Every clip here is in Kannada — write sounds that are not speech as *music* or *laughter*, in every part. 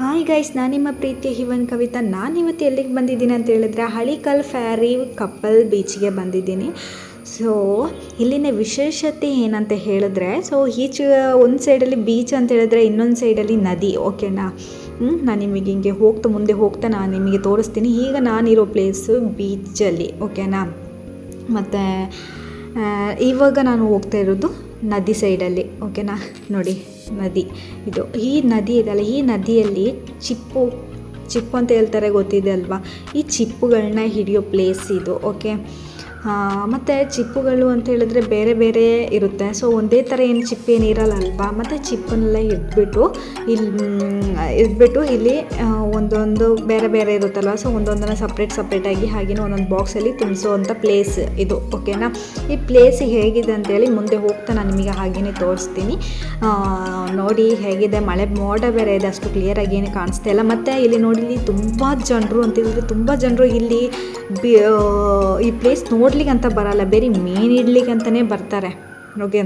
ಹಾಯ್ ಗೈಸ್ ನಾನು ನಿಮ್ಮ ಪ್ರೀತಿಯ ಹಿವನ್ ಕವಿತಾ. ನಾನು ಇವತ್ತು ಎಲ್ಲಿಗೆ ಬಂದಿದ್ದೀನಿ ಅಂತ ಹೇಳಿದ್ರೆ ಹಳಿಕಲ್ ಫ್ಯಾರಿ ಕಪ್ಪಲ್ ಬೀಚ್ಗೆ ಬಂದಿದ್ದೀನಿ. ಸೊ ಇಲ್ಲಿನ ವಿಶೇಷತೆ ಏನಂತ ಹೇಳಿದ್ರೆ ಸೊ ಈಚೆ ಒಂದು ಸೈಡಲ್ಲಿ ಬೀಚ್ ಅಂತ ಹೇಳಿದ್ರೆ ಇನ್ನೊಂದು ಸೈಡಲ್ಲಿ ನದಿ ಓಕೆನಾ ಹ್ಞೂ ನಾನು ನಿಮಗೆ ಹಿಂಗೆ ಹೋಗ್ತಾ ಮುಂದೆ ಹೋಗ್ತಾ ನಾನು ನಿಮಗೆ ತೋರಿಸ್ತೀನಿ. ಈಗ ನಾನಿರೋ ಪ್ಲೇಸು ಬೀಚಲ್ಲಿ ಓಕೆನಾ ಮತ್ತು ಇವಾಗ ನಾನು ಹೋಗ್ತಾ ಇರೋದು ನದಿ ಸೈಡಲ್ಲಿ ಓಕೆನಾ ನೋಡಿ. ನದಿ. ಇದು ಈ ನದಿ ಇದೆಯಲ್ಲ ಈ ನದಿಯಲ್ಲಿ ಚಿಪ್ಪು ಚಿಪ್ಪು ಅಂತ ಹೇಳ್ತಾರೆ ಗೊತ್ತಿದೆ ಅಲ್ವಾ? ಈ ಚಿಪ್ಪುಗಳನ್ನ ಹಿಡಿಯೋ ಪ್ಲೇಸ್ ಇದು ಓಕೆ ಮತ್ತು ಚಿಪ್ಪುಗಳು ಅಂತ ಹೇಳಿದ್ರೆ ಬೇರೆ ಬೇರೆ ಇರುತ್ತೆ. ಸೊ ಒಂದೇ ಥರ ಏನು ಚಿಪ್ಪು ಏನು ಇರಲ್ಲ ಮತ್ತು ಚಿಪ್ಪನ್ನೆಲ್ಲ ಇಟ್ಬಿಟ್ಟು ಇಲ್ಲಿ ಇಟ್ಬಿಟ್ಟು ಇಲ್ಲಿ ಒಂದೊಂದು ಬೇರೆ ಬೇರೆ ಇರುತ್ತಲ್ವ? ಸೊ ಒಂದೊಂದನ್ನು ಸಪ್ರೇಟ್ ಸಪ್ರೇಟಾಗಿ ಹಾಗೆಯೇ ಒಂದೊಂದು ಬಾಕ್ಸಲ್ಲಿ ತುಂಬಿಸುವಂಥ ಪ್ಲೇಸ್ ಇದು ಓಕೆನಾ ಈ ಪ್ಲೇಸ್ ಹೇಗಿದೆ ಅಂತೇಳಿ ಮುಂದೆ ಹೋಗ್ತಾ ನಾನು ನಿಮಗೆ ಹಾಗೆಯೇ ತೋರಿಸ್ತೀನಿ. ನೋಡಿ ಹೇಗಿದೆ, ಮಳೆ ಮೋಡ ಬೇರೆ ಇದೆ, ಅಷ್ಟು ಕ್ಲಿಯರಾಗಿ ಏನು ಕಾಣಿಸ್ತಾ ಇಲ್ಲ. ಮತ್ತು ಇಲ್ಲಿ ನೋಡಿ, ಇಲ್ಲಿ ತುಂಬ ಜನರು ಅಂತ ಹೇಳಿದ್ರೆ ತುಂಬ ಜನರು ಇಲ್ಲಿ ಬಿ ಈ ಪ್ಲೇಸ್ ನೋಡ್ಲಿಕ್ಕೆ ಅಂತ ಬರಲ್ಲ ಬೇರೆ ಮೀನು ಇಡ್ಲಿಕ್ಕೆ ಅಂತಲೇ ಬರ್ತಾರೆ. ಓಕೆ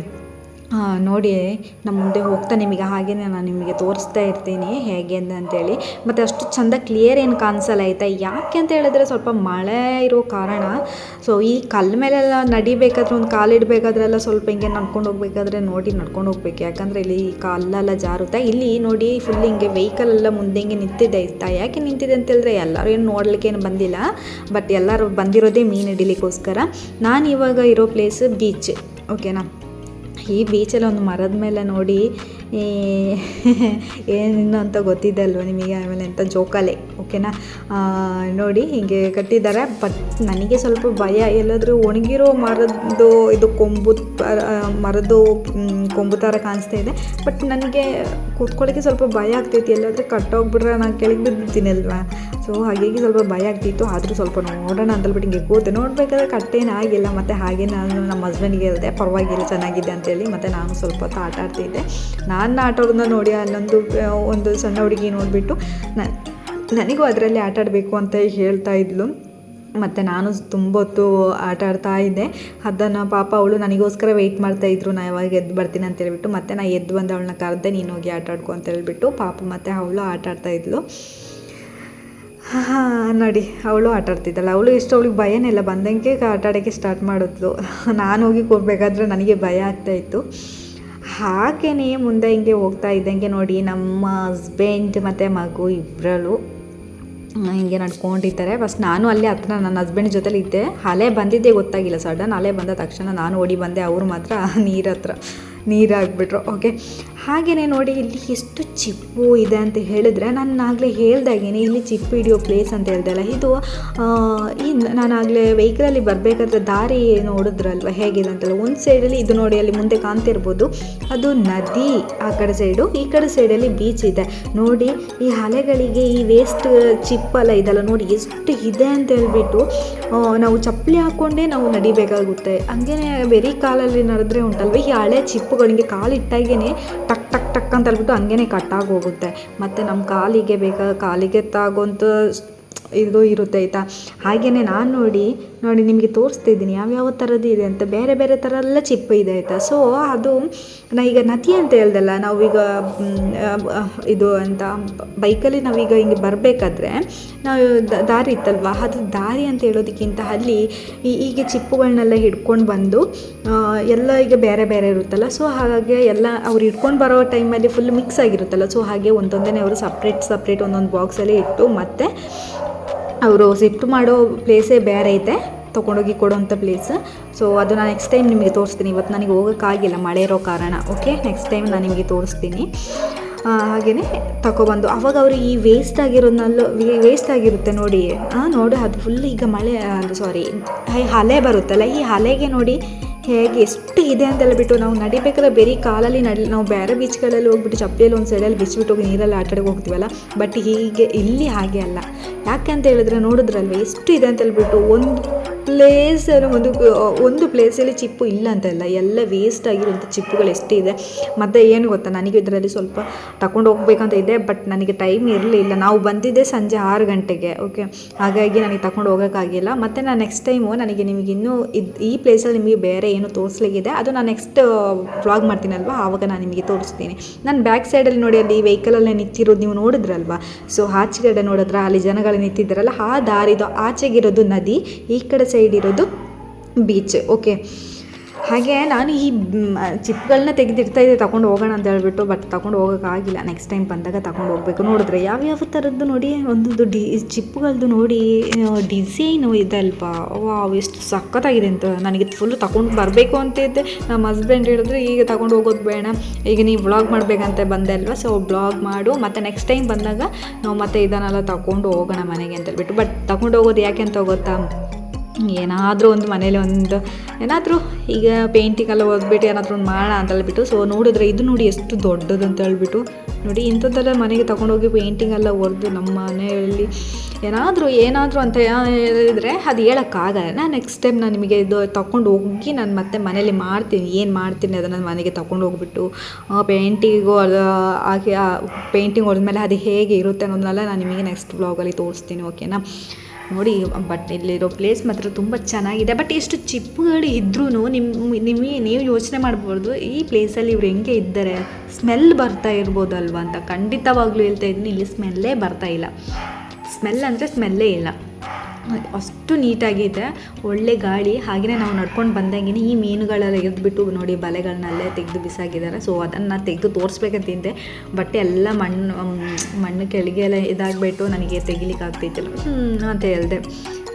ನೋಡಿ ನಮ್ಮ ಮುಂದೆ ಹೋಗ್ತಾ ನಿಮಗೆ ಹಾಗೇ ನಾನು ನಿಮಗೆ ತೋರಿಸ್ತಾ ಇರ್ತೀನಿ. ಹೇಗೆ ಅಂತ ಅಂತೇಳಿ. ಮತ್ತು ಅಷ್ಟು ಚಂದ ಕ್ಲಿಯರ್ ಏನು ಕಾಣಿಸಲ್ಲ ಆಯಿತಾ ಯಾಕೆ ಅಂತ ಹೇಳಿದ್ರೆ ಸ್ವಲ್ಪ ಮಳೆ ಇರೋ ಕಾರಣ. ಸೊ ಈ ಕಲ್ಲು ಮೇಲೆಲ್ಲ ನಡಿಬೇಕಾದ್ರೆ, ಒಂದು ಕಾಲು ಇಡಬೇಕಾದ್ರೆಲ್ಲ ಸ್ವಲ್ಪ ಹಿಂಗೆ ನಡ್ಕೊಂಡು ಹೋಗ್ಬೇಕಾದ್ರೆ ನೋಡಿ ನಡ್ಕೊಂಡು ಹೋಗ್ಬೇಕು. ಯಾಕಂದರೆ ಇಲ್ಲಿ ಈ ಕಲ್ಲೆಲ್ಲ ಜಾರುತ್ತೆ. ಇಲ್ಲಿ ನೋಡಿ ಫುಲ್ ಹಿಂಗೆ ವೆಹಿಕಲ್ ಎಲ್ಲ ಮುಂದೆ ಹಿಂಗೆ ನಿಂತಿದೆ. ಆಯ್ತಾ ಯಾಕೆ ನಿಂತಿದೆ ಅಂತ ಹೇಳಿದ್ರೆ ಎಲ್ಲರೂ ಏನು ನೋಡ್ಲಿಕ್ಕೆ ಏನು ಬಂದಿಲ್ಲ. ಬಟ್ ಎಲ್ಲರೂ ಬಂದಿರೋದೇ ಮೀನು ಹಿಡಿಲಿಕ್ಕೋಸ್ಕರ. ನಾನು ಇವಾಗ ಇರೋ ಪ್ಲೇಸ್ ಬೀಚ್ ಓಕೆನಾ ಈ ಬೀಚಲ್ಲಿ ಒಂದು ಮರದ ಮೇಲೆ ನೋಡಿ *laughs* ಏನಿನ್ನು ಅಂತ ಗೊತ್ತಿದೆ ಅಲ್ವ ನಿಮಗೆ? ಆಮೇಲೆ ಅಂತ ಜೋಕಾಲೆ, ಓಕೆನಾ? ನೋಡಿ ಹೀಗೆ ಕಟ್ಟಿದ್ದಾರೆ ಬಟ್ ನನಗೆ ಸ್ವಲ್ಪ ಭಯ. ಎಲ್ಲಾದರೂ ಒಣಗಿರೋ ಮರದ್ದು, ಇದು ಕೊಂಬು ಮರದ್ದು ಕೊಂಬು ಥರ ಕಾಣಿಸ್ತಾ ಇದೆ. ಬಟ್ ನನಗೆ ಕೂತ್ಕೊಳ್ಳೋಕ್ಕೆ ಸ್ವಲ್ಪ ಭಯ ಆಗ್ತೈತಿ. ಎಲ್ಲಾದರೂ ಕಟ್ಟೋಗ್ಬಿಟ್ರೆ ನಾನು ಕೆಳಗೆ ಬಿದ್ದಿರ್ತೀನಿ ಅಲ್ವಾ? ಸೊ ಹಾಗಾಗಿ ಸ್ವಲ್ಪ ಭಯ ಆಗ್ತಿತ್ತು. ಆದರೂ ಸ್ವಲ್ಪ ನೋಡೋಣ ಅಂತಲ್ಬಿಟ್ಟು ಹಿಂಗೆ ಕೂತೆ, ನೋಡಬೇಕಾದ್ರೆ ಕಟ್ಟೇನು ಆಗಿಲ್ಲ. ಮತ್ತು ಹಾಗೆ ನಾನು ನಮ್ಮ ಹಸ್ಬೆಂಡ್ಗೆ ಹೇಳಿದೆ, ಪರವಾಗಿಲ್ಲ, ಚೆನ್ನಾಗಿದೆ ಅಂತೇಳಿ. ಮತ್ತು ನಾನು ಸ್ವಲ್ಪ ಹೊತ್ತು ಆಟ ಆಡ್ತಿದ್ದೆ. ನಾನು ಆಟ ಆಡೋದನ್ನ ನೋಡಿ ಆ, ಒಂದು ಸಣ್ಣ ಹುಡುಗಿ ನೋಡಿಬಿಟ್ಟು ನನಗೂ ಅದರಲ್ಲಿ ಆಟ ಆಡಬೇಕು ಅಂತ ಹೇಳ್ತಾ ಇದ್ಲು. ಮತ್ತು ನಾನು ತುಂಬ ಹೊತ್ತು ಆಟ ಆಡ್ತಾ ಇದ್ದೆ. ಅದನ್ನು ಪಾಪ ಅವಳು ನನಗೋಸ್ಕರ ವೆಯ್ಟ್ ಮಾಡ್ತಾ ಇದ್ರು. ನಾ ಯಾವಾಗ ಎದ್ದು ಬರ್ತೀನಿ ಅಂತ ಹೇಳ್ಬಿಟ್ಟು ಮತ್ತೆ ನಾ ಎದ್ದು ಬಂದು ಅವಳನ್ನ ಕರೆದೆ ನೀನು ಹೋಗಿ ಆಟ ಆಡ್ಕೊ ಅಂತ ಹೇಳಿಬಿಟ್ಟು ಪಾಪ ಮತ್ತು ಅವಳು ಆಟ ಆಡ್ತಾ ಇದ್ಲು. ಹಾಂ ನೋಡಿ ಅವಳು ಆಟ ಆಡ್ತಿದ್ದಲ್ಲ ಅವಳು ಎಷ್ಟು ಅವಳಿಗೆ ಭಯನೇ ಇಲ್ಲ. ಬಂದಂಗೆ ಆಟ ಆಡೋಕ್ಕೆ ಸ್ಟಾರ್ಟ್ ಮಾಡಿದ್ಲು. ನಾನು ಹೋಗಿ ಕೊಡಬೇಕಾದ್ರೆ ನನಗೆ ಭಯ ಆಗ್ತಾಯಿತ್ತು ಹಾಗೆಯೇ ಮುಂದೆ ಹಿಂಗೆ ಹೋಗ್ತಾ ಇದ್ದಂಗೆ ನೋಡಿ ನಮ್ಮ ಹಸ್ಬೆಂಡ್ ಮತ್ತು ಮಗು ಇಬ್ಬರಲ್ಲೂ ಹಿಂಗೆ ನಡ್ಕೊಂಡಿದ್ದಾರೆ ಫಸ್ಟ್ ನಾನು ಅಲ್ಲೇ ಹತ್ರ ನನ್ನ ಹಸ್ಬೆಂಡ್ ಜೊತೆಲಿ ಇದ್ದೆ. ಅಲೆ ಬಂದಿದ್ದೆ ಗೊತ್ತಾಗಿಲ್ಲ. ಸಡನ್ ಅಲೆ ಬಂದ ತಕ್ಷಣ ನಾನು ಓಡಿ ಬಂದೆ. ಅವರು ಮಾತ್ರ *laughs* ನೀರ ಹತ್ರ ನೀರಾಗ್ಬಿಟ್ರು ಓಕೆ ಹಾಗೆಯೇ ನೋಡಿ ಇಲ್ಲಿ ಎಷ್ಟು ಚಿಪ್ಪು ಇದೆ ಅಂತ ಹೇಳಿದ್ರೆ ನಾನು ಆಗಲೇ ಹೇಳ್ದಾಗೇನೆ ಇಲ್ಲಿ ಚಿಪ್ಪು ಹಿಡಿಯೋ ಪ್ಲೇಸ್ ಅಂತ ಹೇಳ್ದಲ್ಲ. ಇದು ಈ ಆಗಲೇ ವೆಹಿಕಲಲ್ಲಿ ಬರಬೇಕಾದ್ರೆ ದಾರಿ ನೋಡಿದ್ರಲ್ವ? ಹೇಗಿದೆ ಅಂತಲ್ಲ. ಒಂದು ಸೈಡಲ್ಲಿ ಇದು ನೋಡಿ ಅಲ್ಲಿ ಮುಂದೆ ಕಾಣ್ತಿರ್ಬೋದು. ಅದು ನದಿ ಆ ಕಡೆ ಸೈಡು ಈ ಕಡೆ ಸೈಡಲ್ಲಿ ಬೀಚ್ ಇದೆ. ನೋಡಿ, ಈ ಅಲೆಗಳಿಗೆ ಈ ವೇಸ್ಟ್ ಚಿಪ್ಪೆಲ್ಲ ಇದೆಲ್ಲ ನೋಡಿ ಎಷ್ಟು ಇದೆ ಅಂತ ಹೇಳ್ಬಿಟ್ಟು ನಾವು ಚಪ್ಪಲಿ ಹಾಕ್ಕೊಂಡೇ ನಾವು ನಡಿಬೇಕಾಗುತ್ತೆ. ಹಂಗೇನೆ ವೆರಿ ಕಾಲಲ್ಲಿ ನಡೆದ್ರೆ ಉಂಟಲ್ವ? ಈ ಹಳೆ ಚಿಪ್ಪುಗಳಿಗೆ ಕಾಲಿಟ್ಟಾಗೇ ಟಕ್ ಟಕ್ ಟಕ್ ಅಂತ ಹೇಳ್ಬಿಟ್ಟು ಹಂಗೇನೆ ಕಟ್ಟಾಗಿ ಹೋಗುತ್ತೆ ಮತ್ತು ನಮ್ಮ ಕಾಲಿಗೆ ಬೇಕಾದ ಕಾಲಿಗೆ ತಾಗೋಂಥ ಇದು ಇರುತ್ತೆ ಆಯಿತಾ? ಹಾಗೆಯೇ ನಾನು ನೋಡಿ ನೋಡಿ ನಿಮಗೆ ತೋರಿಸ್ತಾ ಇದ್ದೀನಿ. ಯಾವ್ಯಾವ ಥರದ್ದು ಇದೆ ಅಂತ. ಬೇರೆ ಬೇರೆ ಥರ ಎಲ್ಲ ಚಿಪ್ಪು ಇದೆ ಆಯಿತಾ? ಸೊ ಅದು ನಾ ಈಗ ನದಿ ಅಂತ ಹೇಳ್ದಲ್ಲ ನಾವೀಗ ಇದು ಅಂತ ಬೈಕಲ್ಲಿ ನಾವೀಗ ಹಿಂಗೆ ಬರಬೇಕಾದ್ರೆ ನಾವು ದಾರಿ ಇತ್ತಲ್ವ? ಅದು ದಾರಿ ಅಂತ ಹೇಳೋದಕ್ಕಿಂತ ಅಲ್ಲಿ ಈಗ ಚಿಪ್ಪುಗಳನ್ನೆಲ್ಲ ಹಿಡ್ಕೊಂಡು ಬಂದು ಎಲ್ಲ ಈಗ ಬೇರೆ ಬೇರೆ ಇರುತ್ತಲ್ಲ? ಸೊ ಹಾಗೆ ಎಲ್ಲ ಅವ್ರು ಹಿಡ್ಕೊಂಡು ಬರೋ ಟೈಮಲ್ಲಿ ಫುಲ್ ಮಿಕ್ಸ್ ಆಗಿರುತ್ತಲ್ಲ? ಸೊ ಹಾಗೆ ಒಂದೊಂದೇ ಅವರು ಸಪ್ರೇಟ್ ಸಪ್ರೇಟ್ ಒಂದೊಂದು ಬಾಕ್ಸಲ್ಲಿ ಇಟ್ಟು ಮತ್ತು ಅವರು ಶಿಫ್ಟ್ ಮಾಡೋ ಪ್ಲೇಸೇ ಬೇರೆ ಐತೆ. ತೊಗೊಂಡೋಗಿ ಕೊಡೋಂಥ ಪ್ಲೇಸ್ ಸೊ ಅದು ನಾನು ನೆಕ್ಸ್ಟ್ ಟೈಮ್ ನಿಮಗೆ ತೋರಿಸ್ತೀನಿ. ಇವತ್ತು ನನಗೆ ಹೋಗೋಕ್ಕಾಗಿಲ್ಲ ಮಳೆ ಇರೋ ಕಾರಣ. ಓಕೆ ನೆಕ್ಸ್ಟ್ ಟೈಮ್ ನಾನು ನಿಮಗೆ ತೋರಿಸ್ತೀನಿ. ಹಾಗೆಯೇ ತಗೊಬಂದು ಅವಾಗ ಅವರು ಈ ವೇಸ್ಟ್ ಆಗಿರೋದ್ನಲ್ಲೂ ವೇಸ್ಟ್ ಆಗಿರುತ್ತೆ ನೋಡಿ. ಹಾಂ ನೋಡಿ, ಅದು ಫುಲ್ ಈಗ ಮಳೆ ಸಾರಿ ಹಲೆ ಬರುತ್ತಲ್ಲ, ಈ ಹಲೆಗೆ ನೋಡಿ ಹೇಗೆ ಎಷ್ಟು ಇದೆ ಅಂತ ಹೇಳ್ಬಿಟ್ಟು ನಾವು ನಡಿಬೇಕಾದ್ರೆ ಬೇರೆ ಕಾಲಲ್ಲಿ ನಡಿ, ನಾವು ಬೇರೆ ಬೀಚ್ಗಳಲ್ಲಿ ಹೋಗ್ಬಿಟ್ಟು ಚಪ್ಪಲಿಯಲ್ಲಿ ಒಂದು ಸೈಡಲ್ಲಿ ಬಿಚ್ಚಿಬಿಟ್ಟು ಹೋಗಿ ನೀರಲ್ಲಿ ಆಟ ಆಡಕ್ಕೆ ಹೋಗ್ತೀವಲ್ಲ ಬಟ್ ಹೀಗೆ ಇಲ್ಲಿ ಹಾಗೆ ಅಲ್ಲ. ಯಾಕೆ ಅಂತ ಹೇಳಿದ್ರೆ ನೋಡಿದ್ರಲ್ವೇ ಎಷ್ಟು ಇದೆ ಅಂತ ಹೇಳ್ಬಿಟ್ಟು ಒಂದು ಪ್ಲೇಸ್ ಒಂದು ಒಂದು ಪ್ಲೇಸಲ್ಲಿ ಚಿಪ್ಪು ಇಲ್ಲ ಅಂತ ಇಲ್ಲ ಎಲ್ಲ ವೇಸ್ಟ್ ಆಗಿರುವಂಥ ಚಿಪ್ಪುಗಳು ಎಷ್ಟಿದೆ? ಮತ್ತು ಏನು ಗೊತ್ತಾ? ನನಗೆ ಇದರಲ್ಲಿ ಸ್ವಲ್ಪ ತಗೊಂಡು ಹೋಗ್ಬೇಕಂತ ಇದೆ ಬಟ್ ನನಗೆ ಟೈಮ್ ಇರಲಿಲ್ಲ. ನಾವು ಬಂದಿದ್ದೆ ಸಂಜೆ ಆರು ಗಂಟೆಗೆ ಓಕೆ ಹಾಗಾಗಿ ನನಗೆ ತಗೊಂಡು ಹೋಗೋಕ್ಕಾಗಿಲ್ಲ. ಮತ್ತು ನಾನು ನೆಕ್ಸ್ಟ್ ಟೈಮು ನನಗೆ ನಿಮಗೆ ಇನ್ನೂ ಇದು, ಈ ಪ್ಲೇಸಲ್ಲಿ ನಿಮಗೆ ಬೇರೆ ಏನು ತೋರಿಸ್ಲಿಕ್ಕಿದೆ, ಅದು ನಾನು ನೆಕ್ಸ್ಟ್ ವ್ಲಾಗ್ ಮಾಡ್ತೀನಲ್ವ? ಆವಾಗ ನಾನು ನಿಮಗೆ ತೋರಿಸ್ತೀನಿ. ನಾನು ಬ್ಯಾಕ್ ಸೈಡಲ್ಲಿ ನೋಡಿ, ಅಲ್ಲಿ ವೆಹಿಕಲಲ್ಲೇ ನಿಂತಿರೋದು ನೀವು ನೋಡಿದ್ರಲ್ವಾ? ಸೊ ಆಚೆಗಡೆ ನೋಡಿದ್ರೆ ಅಲ್ಲಿ ಜನಗಳು ನಿಂತಿದ್ದಾರಲ್ಲ, ಆ ದಾರಿದು, ಆಚೆಗಿರೋದು ನದಿ, ಈ ಕಡೆ ಸೈಡ್ ಇರೋದು ಬೀಚ್ ಓಕೆ ಹಾಗೆ ನಾನು ಈ ಚಿಪ್ಗಳನ್ನ ತೆಗೆದಿರ್ತಾ ಇದ್ದೆ, ತಗೊಂಡು ಹೋಗೋಣ ಅಂತ ಹೇಳ್ಬಿಟ್ಟು ಬಟ್ ತಗೊಂಡು ಹೋಗೋಕ್ಕಾಗಿಲ್ಲ ನೆಕ್ಸ್ಟ್ ಟೈಮ್ ಬಂದಾಗ ತಗೊಂಡು ಹೋಗಬೇಕು. ನೋಡಿದ್ರೆ ಯಾವ್ಯಾವ ಥರದ್ದು ನೋಡಿ, ಒಂದೊಂದು ಡಿ ಚಿಪ್ಗಳದ್ದು ನೋಡಿ ಡಿಸೈನು ಇದೆ ಅಲ್ವಾ ವಾವ್, ಎಷ್ಟು ಸಖತ್ತಾಗಿದೆ ಅಂತ. ನನಗೆ ಫುಲ್ಲು ತಗೊಂಡು ಬರಬೇಕು ಅಂತ ಇದ್ದೆ. ನಮ್ಮ ಹಸ್ಬೆಂಡ್ ಹೇಳಿದ್ರೆ, ಈಗ ತಗೊಂಡು ಹೋಗೋದು ಬೇಡ. ಈಗ ನೀವು ಬ್ಲಾಗ್ ಮಾಡಬೇಕಂತ ಬಂದೆ ಅಲ್ವಾ ಸೊ ಬ್ಲಾಗ್ ಮಾಡು. ಮತ್ತು ನೆಕ್ಸ್ಟ್ ಟೈಮ್ ಬಂದಾಗ ನಾವು ಮತ್ತೆ ಇದನ್ನೆಲ್ಲ ತಗೊಂಡು ಹೋಗೋಣ ಮನೆಗೆ ಅಂತ ಹೇಳ್ಬಿಟ್ಟು. ಬಟ್ ತಗೊಂಡು ಹೋಗೋದು ಯಾಕೆ ಅಂತ ಗೊತ್ತಾ? ಏನಾದರೂ ಒಂದು ಮನೇಲಿ ಒಂದು ಏನಾದರೂ ಈಗ ಪೇಂಟಿಂಗ್ ಎಲ್ಲ ಓದ್ಬಿಟ್ಟು ಏನಾದರೂ ಒಂದು ಮಾಡೋಣ ಅಂತ ಹೇಳ್ಬಿಟ್ಟು ಸೊ ನೋಡಿದ್ರೆ ಇದು ನೋಡಿ ಎಷ್ಟು ದೊಡ್ಡದು ಅಂತ ಹೇಳ್ಬಿಟ್ಟು, ನೋಡಿ ಇಂಥದ್ದೆಲ್ಲ ಮನೆಗೆ ತಗೊಂಡೋಗಿ ಪೇಂಟಿಂಗ್ ಎಲ್ಲ ಹೊಡೆದು ನಮ್ಮ ಮನೆಯಲ್ಲಿ ಏನಾದರೂ ಏನಾದರೂ ಅಂತ ಹೇಳಿದರೆ ಅದು ಹೇಳೋಕ್ಕಾಗಲ್ಲ. ನಾನು ನೆಕ್ಸ್ಟ್ ಟೈಮ್ ನಾನು ನಿಮಗೆ ಇದು ತೊಗೊಂಡು ಹೋಗಿ ನಾನು ಮತ್ತೆ ಮನೇಲಿ ಮಾಡ್ತೀನಿ, ಏನು ಮಾಡ್ತೀನಿ ಅದನ್ನು ಮನೆಗೆ ತೊಗೊಂಡು ಹೋಗ್ಬಿಟ್ಟು ಪೇಂಟಿಂಗು ಅದು ಹಾಕಿ ಪೇಂಟಿಂಗ್ ಹೊಡೆದ್ಮೇಲೆ ಅದು ಹೇಗೆ ಇರುತ್ತೆ ಅನ್ನೋದನ್ನೆಲ್ಲ ನಾನು ನಿಮಗೆ ನೆಕ್ಸ್ಟ್ ಬ್ಲಾಗಲ್ಲಿ ತೋರಿಸ್ತೀನಿ ಓಕೆನಾ ನೋಡಿ ಬಟ್ ಇಲ್ಲಿರೋ ಪ್ಲೇಸ್ ಮಾತ್ರ ತುಂಬ ಚೆನ್ನಾಗಿದೆ. ಬಟ್ ಎಷ್ಟು ಚಿಪ್ಪುಗಳು ಇದ್ರೂ ನಿಮ್ಮ ನಿಮಗೆ ನೀವು ಯೋಚನೆ ಮಾಡ್ಬೋದು, ಈ ಪ್ಲೇಸಲ್ಲಿ ಇವ್ರು ಹೆಂಗೆ ಇದ್ದಾರೆ? ಸ್ಮೆಲ್ ಬರ್ತಾ ಇರ್ಬೋದಲ್ವ ಅಂತ ಖಂಡಿತವಾಗ್ಲೂ ಹೇಳ್ತಾ ಇದ್ದೀನಿ. ಇಲ್ಲಿ ಸ್ಮೆಲ್ಲೇ ಬರ್ತಾ ಇಲ್ಲ. ಸ್ಮೆಲ್ ಅಂದರೆ ಸ್ಮೆಲ್ಲೇ ಇಲ್ಲ. ಅಷ್ಟು ನೀಟಾಗಿದೆ. ಒಳ್ಳೆ ಗಾಳಿ. ಹಾಗೆಯೇ ನಾವು ನಡ್ಕೊಂಡು ಬಂದಂಗೆ ಈ ಮೀನುಗಳೆಲ್ಲ ಎದ್ದುಬಿಟ್ಟು ನೋಡಿ ಬಲೆಗಳನ್ನಲ್ಲೇ ತೆಗೆದು ಬಿಸಾಕಿದ್ದಾರೆ. ಸೊ ಅದನ್ನು ತೆಗೆದು ತೋರಿಸ್ಬೇಕಂತಿದ್ದೆ ಬಟ್ ಎಲ್ಲ ಮಣ್ಣು ಮಣ್ಣು ಕೆಳಗೆ ಎಲ್ಲ ಇದಾಗಿಬಿಟ್ಟು ನನಗೆ ತೆಗಿಲಿಕ್ಕೆ ಆಗ್ತೈತಿಲ್ಲ ಅಂತ ಹೇಳಿದೆ.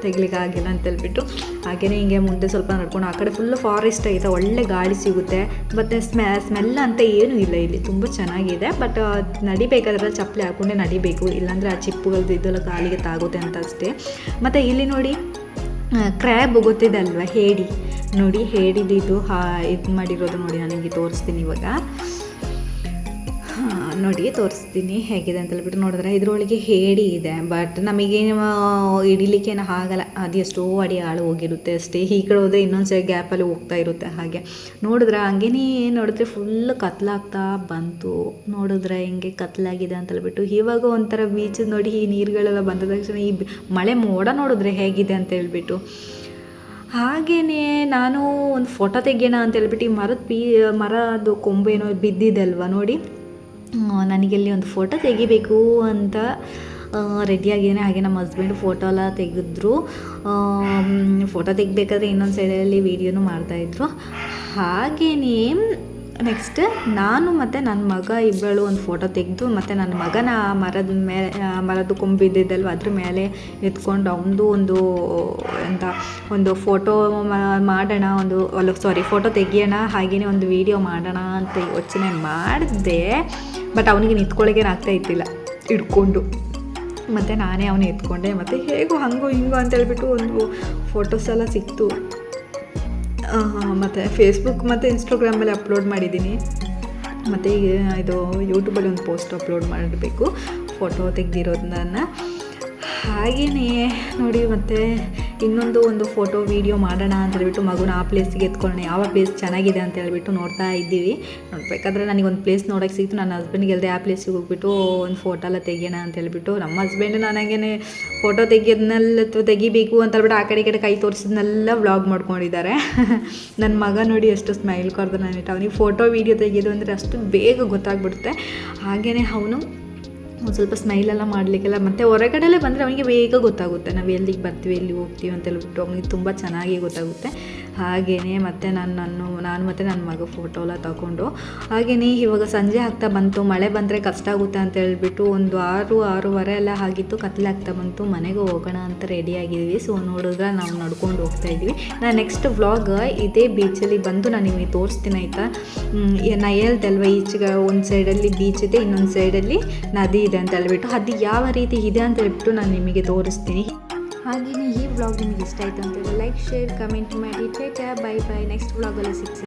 ತೆಗಿಲಿಕ್ಕೆ ಆಗಿಲ್ಲ ಅಂತ ಹೇಳ್ಬಿಟ್ಟು ಹಾಗೆಯೇ ಹಿಂಗೆ ಮುಂದೆ ಸ್ವಲ್ಪ ನಡ್ಕೊಂಡು ಆ ಕಡೆ ಫುಲ್ಲು ಫಾರೆಸ್ಟ್ ಐತೆ, ಒಳ್ಳೆ ಗಾಳಿ ಸಿಗುತ್ತೆ. ಮತ್ತು ಸ್ಮೆ ಸ್ಮೆಲ್ ಅಂತ ಏನೂ ಇಲ್ಲ ಇಲ್ಲಿ. ತುಂಬ ಚೆನ್ನಾಗಿದೆ ಬಟ್ ನಡಿಬೇಕಾದ್ರೆ ಚಪ್ಪಲಿ ಹಾಕೊಂಡೆ ನಡಿಬೇಕು. ಇಲ್ಲಾಂದರೆ ಆ ಚಿಪ್ಪುಗಳದ್ದು ಇದೆಲ್ಲ ಗಾಳಿಗೆ ತಾಗುತ್ತೆ ಅಂತ ಅಷ್ಟೇ. ಮತ್ತು ಇಲ್ಲಿ ನೋಡಿ ಕ್ರ್ಯಾಬ್ ಗೊತ್ತಿದೆ ಅಲ್ವಾ? ಹೇಡಿ. ನೋಡಿ, ಹೇಡಿದು ಹಾ, ಇದು ಮಾಡಿರೋದು ನೋಡಿ ನನಗೆ ತೋರಿಸ್ತೀನಿ ಇವಾಗ. ನೋಡಿ ತೋರಿಸ್ತೀನಿ ಹೇಗಿದೆ ಅಂತ ಹೇಳ್ಬಿಟ್ಟು ನೋಡಿದ್ರೆ ಇದರೊಳಗೆ ಹೇಡಿ ಇದೆ. ಬಟ್ ನಮಗೆ ಹಿಡಿಲಿಕ್ಕೇನು ಆಗಲ್ಲ. ಅದು ಎಷ್ಟೋ ಅಡಿ ಆಳು ಹೋಗಿರುತ್ತೆ ಅಷ್ಟೇ. ಈ ಕಡೆ ಹೋದರೆ ಇನ್ನೊಂದು ಸರಿ ಗ್ಯಾಪಲ್ಲಿ ಹೋಗ್ತಾ ಇರುತ್ತೆ ಹಾಗೆ. ನೋಡಿದ್ರೆ ಹಂಗೇನೇ ನೋಡಿದ್ರೆ ಫುಲ್ ಕತ್ಲಾಗ್ತಾ ಬಂತು. ನೋಡಿದ್ರೆ ಹಿಂಗೆ ಕತ್ಲಾಗಿದೆ ಅಂತ ಹೇಳ್ಬಿಟ್ಟು ಇವಾಗ ಒಂಥರ ಬೀಚ್ ನೋಡಿ ಈ ನೀರುಗಳೆಲ್ಲ ಬಂದ ತಕ್ಷಣ ಈ ಮಳೆ ಮೋಡ ನೋಡಿದ್ರೆ ಹೇಗಿದೆ ಅಂತ ಹೇಳ್ಬಿಟ್ಟು. ಹಾಗೆಯೇ ನಾನು ಒಂದು ಫೋಟೋ ತೆಗಿಯೋಣ ಅಂತ ಹೇಳ್ಬಿಟ್ಟು ಈ ಮರದ ಪೀ ಮರದ್ದು ಕೊಂಬೇನೋ ಬಿದ್ದಿದೆ ಅಲ್ವಾ ನೋಡಿ. ನನಗಿಲ್ಲಿ ಒಂದು ಫೋಟೋ ತೆಗಿಬೇಕು ಅಂತ ರೆಡಿಯಾಗಿದ್ದೇನೆ ಹಾಗೆ ನಮ್ಮ ಹಸ್ಬೆಂಡ್ ಫೋಟೋ ಎಲ್ಲ ತೆಗೆದ್ರು. ಫೋಟೋ ತೆಗಿಬೇಕಾದ್ರೆ ಇನ್ನೊಂದು ಸೈಡಲ್ಲಿ ವೀಡಿಯೋನು ಮಾಡ್ತಾಯಿದ್ರು ಹಾಗೆಯೇ ನೆಕ್ಸ್ಟ್ ನಾನು ಮತ್ತು ನನ್ನ ಮಗ ಇಬ್ಬಳು ಒಂದು ಫೋಟೋ ತೆಗೆದು ಮತ್ತು ನನ್ನ ಮಗನ ಮರದ ಮೇಲೆ ಮರದ ಕೊಂಬಿದ್ದಿದ್ದಲ್ವ ಅದ್ರ ಮೇಲೆ ಎತ್ಕೊಂಡು ಅವನದು ಒಂದು, ಎಂತ, ಒಂದು ಫೋಟೋ ಮಾಡೋಣ, ಒಂದು, ಅಲ್ಲ ಸಾರಿ ಫೋಟೋ ತೆಗಿಯೋಣ ಹಾಗೆಯೇ ಒಂದು ವೀಡಿಯೋ ಮಾಡೋಣ ಅಂತ ಯೋಚನೆ ಮಾಡಿದೆ ಬಟ್ ಅವನಿಗೆ ನಿಂತ್ಕೊಳ್ಳೋಕೆ ಆಗ್ತಾ ಇದ್ದಿಲ್ಲ, ಹಿಡ್ಕೊಂಡು. ಮತ್ತು ನಾನೇ ಅವನು ಎತ್ಕೊಂಡೆ, ಮತ್ತು ಹೇಗೋ ಹಂಗೋ ಹಿಂಗೋ ಅಂತ ಹೇಳ್ಬಿಟ್ಟು ಒಂದು ಫೋಟೋಸ್ ಎಲ್ಲ ಸಿಕ್ತು. ಮತ್ತು ಫೇಸ್ಬುಕ್ ಮತ್ತು ಇನ್ಸ್ಟಾಗ್ರಾಮಲ್ಲಿ ಅಪ್ಲೋಡ್ ಮಾಡಿದ್ದೀನಿ. ಮತ್ತು ಇದು ಯೂಟ್ಯೂಬಲ್ಲಿ ಒಂದು ಪೋಸ್ಟ್ ಅಪ್ಲೋಡ್ ಮಾಡಬೇಕು. ಫೋಟೋ ತೆಗೆದಿರೋದನ್ನ ಹಾಗೆಯೇ ನೋಡಿ ಮತ್ತು ಇನ್ನೊಂದು ಒಂದು ಫೋಟೋ ವೀಡಿಯೋ ಮಾಡೋಣ ಅಂತ ಹೇಳ್ಬಿಟ್ಟು ಮಗುನ ಆ ಪ್ಲೇಸಿಗೆ ಎತ್ಕೊಳ್ಳೋಣ. ಯಾವ ಪ್ಲೇಸ್ ಚೆನ್ನಾಗಿದೆ ಅಂತ ಹೇಳ್ಬಿಟ್ಟು ನೋಡ್ತಾ ಇದ್ದೀವಿ. ನೋಡ್ಬೇಕಾದ್ರೆ ನನಗೊಂದು ಪ್ಲೇಸ್ ನೋಡೋಕ್ಕೆ ಸಿಕ್ತು. ನನ್ನ ಹಸ್ಬೆಂಡ್ಗೆ ಎಲ್ಲದೆ ಆ ಪ್ಲೇಸಿಗೆ ಹೋಗ್ಬಿಟ್ಟು ಒಂದು ಫೋಟೋ ಎಲ್ಲ ತೆಗಿಯೋಣ ಅಂತ ಹೇಳ್ಬಿಟ್ಟು ನಮ್ಮ ಹಸ್ಬೆಂಡ್ ನನಗೇನೆ ಫೋಟೋ ತೆಗಿಯೋದನ್ನೆಲ್ಲ ತೆಗಿಬೇಕು ಅಂತ ಹೇಳ್ಬಿಟ್ಟು ಆ ಕಡೆ ಕಡೆ ಕೈ ತೋರಿಸಿದ್ನೆಲ್ಲ ವ್ಲಾಗ್ ಮಾಡ್ಕೊಂಡಿದ್ದಾರೆ. *laughs* ನನ್ನ ಮಗ ನೋಡಿ ಎಷ್ಟು ಸ್ಮೈಲ್ ಕೊಡ್ದು ನಾನು ಅವನಿಗೆ ಫೋಟೋ ವೀಡಿಯೋ ತೆಗೆಯೋದು ಅಂದರೆ ಅಷ್ಟು ಬೇಗ ಗೊತ್ತಾಗ್ಬಿಡುತ್ತೆ. ಹಾಗೆಯೇ ಅವನು ಒಂದು ಸ್ವಲ್ಪ ಸ್ಮೈಲೆಲ್ಲ ಮಾಡಲಿಕ್ಕೆಲ್ಲ ಮತ್ತೆ ಹೊರಗಡೆಲೇ ಬಂದರೆ ಅವನಿಗೆ ಬೇಗ ಗೊತ್ತಾಗುತ್ತೆ. ನಾವು ಎಲ್ಲಿಗೆ ಬರ್ತೀವಿ, ಎಲ್ಲಿ ಹೋಗ್ತೀವಿ ಅಂತ ಹೇಳ್ಬಿಟ್ಟು ಅವನಿಗೆ ತುಂಬ ಚೆನ್ನಾಗಿ ಗೊತ್ತಾಗುತ್ತೆ. ಹಾಗೆಯೇ ಮತ್ತು ನಾನು ನಾನು ನಾನು ಮತ್ತು ನನ್ನ ಮಗ ಫೋಟೋ ಎಲ್ಲ ತಗೊಂಡು ಹಾಗೆಯೇ ಇವಾಗ ಸಂಜೆ ಆಗ್ತಾ ಬಂತು, ಮಳೆ ಬಂದರೆ ಕಷ್ಟ ಆಗುತ್ತೆ ಅಂತ ಹೇಳ್ಬಿಟ್ಟು ಒಂದು ಆರು, ಆರೂವರೆ ಎಲ್ಲ ಆಗಿತ್ತು ಕತ್ಲಾಗ್ತಾ ಬಂತು, ಮನೆಗೆ ಹೋಗೋಣ ಅಂತ ರೆಡಿ ಸೊ ನೋಡಿದ್ರೆ ನಾವು ನಡ್ಕೊಂಡು ಹೋಗ್ತಾ ಇದ್ವಿ. ನಾನು ನೆಕ್ಸ್ಟ್ ವ್ಲಾಗ್ ಇದೇ ಬೀಚಲ್ಲಿ ಬಂದು ನಾನು ನಿಮಗೆ ತೋರಿಸ್ತೀನಿ ಆಯಿತಾ? ನಾ ಹೇಳ್ದಲ್ವ ಈಚೆಗೆ ಒಂದು ಸೈಡಲ್ಲಿ ಬೀಚ್ ಇದೆ, ಇನ್ನೊಂದು ಸೈಡಲ್ಲಿ ನದಿ ಇದೆ ಅಂತ ಹೇಳ್ಬಿಟ್ಟು ಅದು ಯಾವ ರೀತಿ ಇದೆ ಅಂತ ಹೇಳ್ಬಿಟ್ಟು ನಾನು ನಿಮಗೆ ತೋರಿಸ್ತೀನಿ. ಹಾಗೆಯೇ ಈ ವ್ಲಾಗ್ ನಿಮಗೆ ಇಷ್ಟ ಆಯಿತು ಅಂತೇಳಿ ಲೈಕ್ ಶೇರ್ ಕಮೆಂಟ್ ಮಾಡಿ. ಟೇಕ್ ಬೈ ಬೈ ನೆಕ್ಸ್ಟ್ ವ್ಲಾಗಲ್ಲಿ ಸಿಗ್ತೀನಿ.